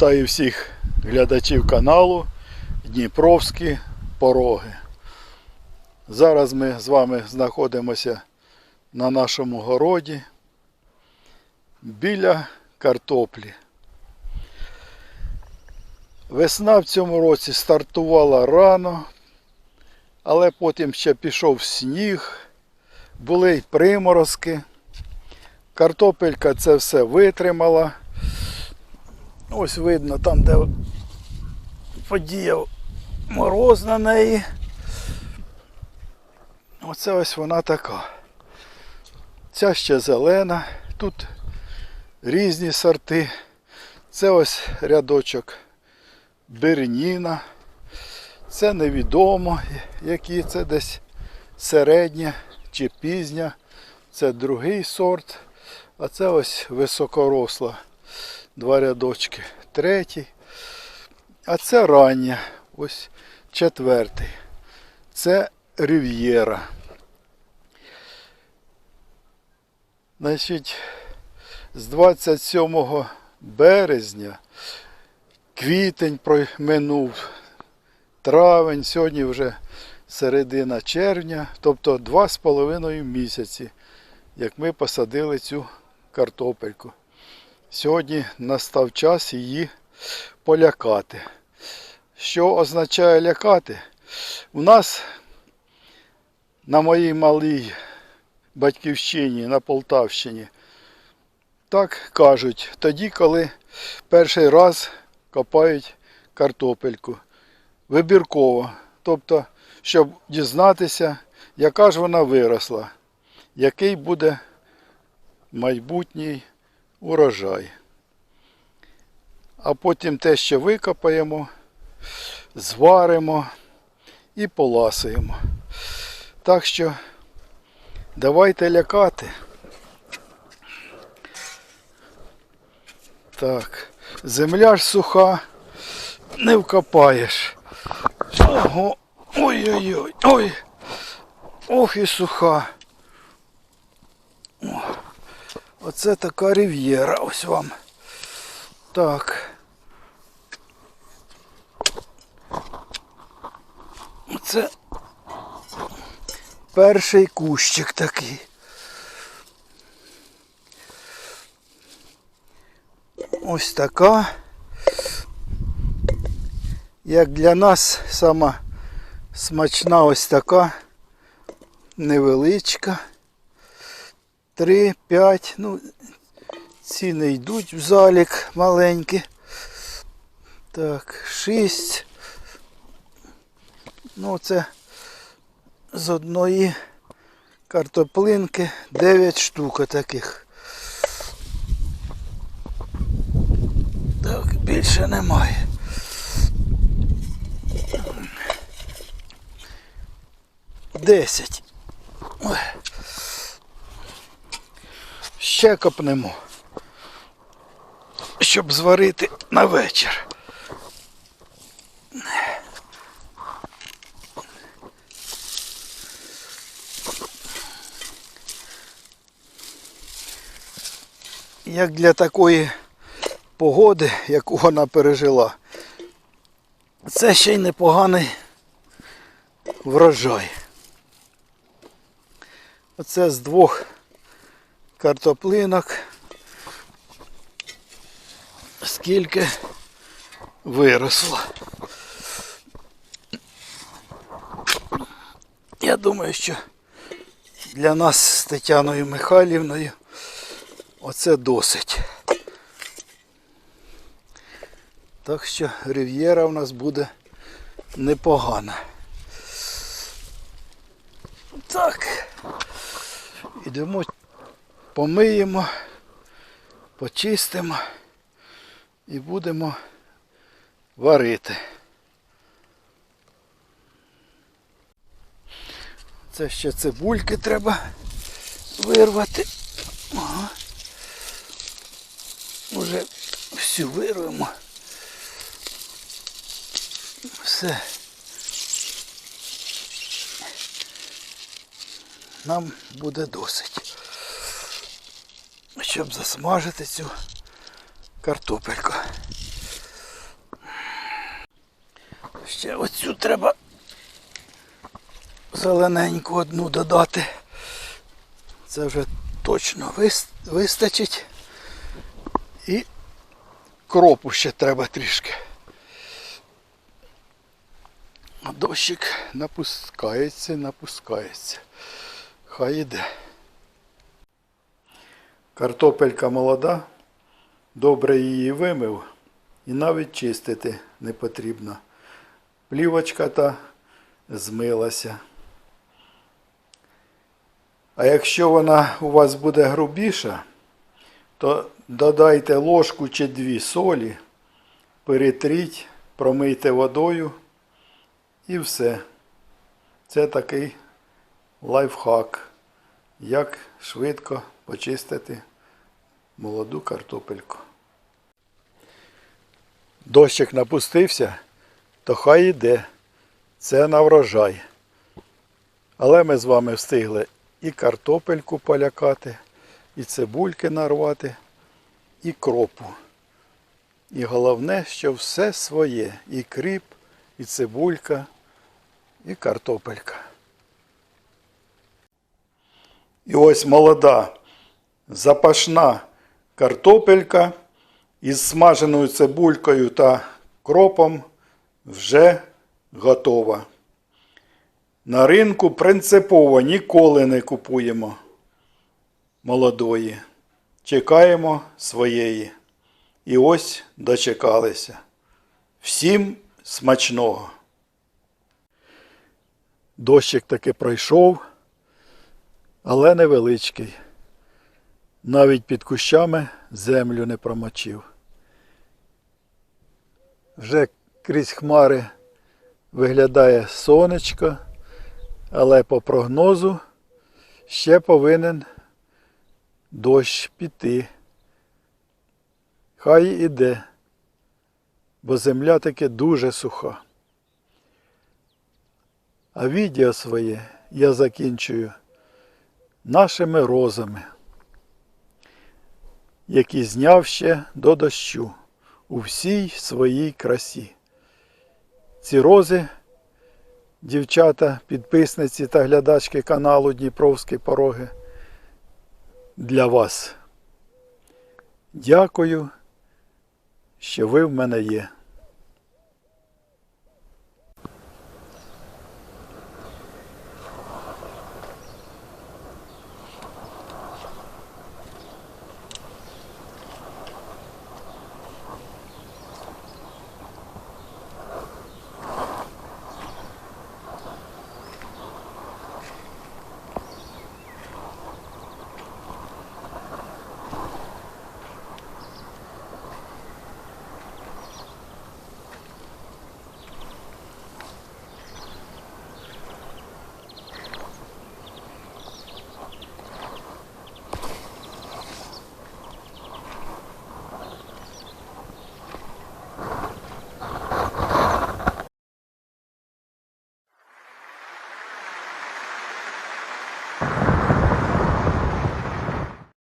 Вітаю всіх глядачів каналу Дніпровські пороги. Зараз ми з вами знаходимося на нашому городі біля картоплі. Весна в цьому році стартувала рано, але потім ще пішов сніг, були й приморозки. Картопелька це все витримала. Ось видно там, де подіяв мороз на неї. Оце ось вона така. Ця ще зелена, тут різні сорти. Це ось рядочок берніна. Це невідомо, які це десь середня чи пізня. Це другий сорт. А це ось високоросла. Два рядочки. Третій. А це рання. Ось четвертий. Це Рів'єра. Значить, з 27 березня квітень проминув, травень, сьогодні вже середина червня, тобто два з половиною місяці, як ми посадили цю картопельку. Сьогодні настав час її полякати. Що означає лякати? У нас на моїй малій батьківщині на Полтавщині так кажуть, тоді, коли перший раз копають картопельку. Вибірково. Тобто, щоб дізнатися, яка ж вона виросла, який буде майбутній урожай. А потім те, що викопаємо, зваримо і поласуємо. Так що давайте лякати. Так, земля ж суха, не вкопаєш. Ого, ой-ой-ой, ой. Ох і суха. Оце така рів'єра, ось вам. Так. Оце перший кущик такий. Ось така. Як для нас сама смачна ось така невеличка. Три, п'ять, ну, ці не йдуть в залік маленькі. Так, шість. Ну, це з одної картоплинки 9 штук таких. Так, більше немає. Десять. Ще копнемо. Щоб зварити на вечір. Як для такої погоди, яку вона пережила, це ще й непоганий врожай. Оце з двох картоплинок. Скільки виросло. Я думаю, що для нас з Тетяною Михайлівною оце досить. Так що рів'єра у нас буде непогана. Так. Ідемо, помиємо, почистимо і будемо варити. Це ще цибульки треба вирвати. Ага. Уже всю вирвемо. Все. Нам буде досить. Щоб засмажити цю картопельку. Ще оцю треба зелененьку одну додати. Це вже точно вистачить. І кропу ще треба трішки. Дощик напускається, напускається. Хай іде. Картопелька молода, добре її вимив і навіть чистити не потрібно. Плівочка та змилася. А якщо вона у вас буде грубіша, то додайте ложку чи дві солі, перетріть, промийте водою і все. Це такий лайфхак, як швидко почистити молоду картопельку. Дощик напустився, то хай іде. Це на врожай. Але ми з вами встигли і картопельку полякати, і цибульки нарвати, і кропу. І головне, що все своє. І кріп, і цибулька, і картопелька. І ось молода, запашна картопелька із смаженою цибулькою та кропом вже готова. На ринку принципово ніколи не купуємо молодої. Чекаємо своєї. І ось дочекалися. Всім смачного. Дощик таки пройшов, але невеличкий. Навіть під кущами землю не промочив. Вже крізь хмари виглядає сонечко, але по прогнозу ще повинен дощ піти. Хай іде, бо земля таки дуже суха. А відео своє я закінчую нашими розами, які зняв ще до дощу у всій своїй красі. Ці рози, дівчата, підписниці та глядачки каналу Дніпровські пороги, для вас. Дякую, що ви в мене є.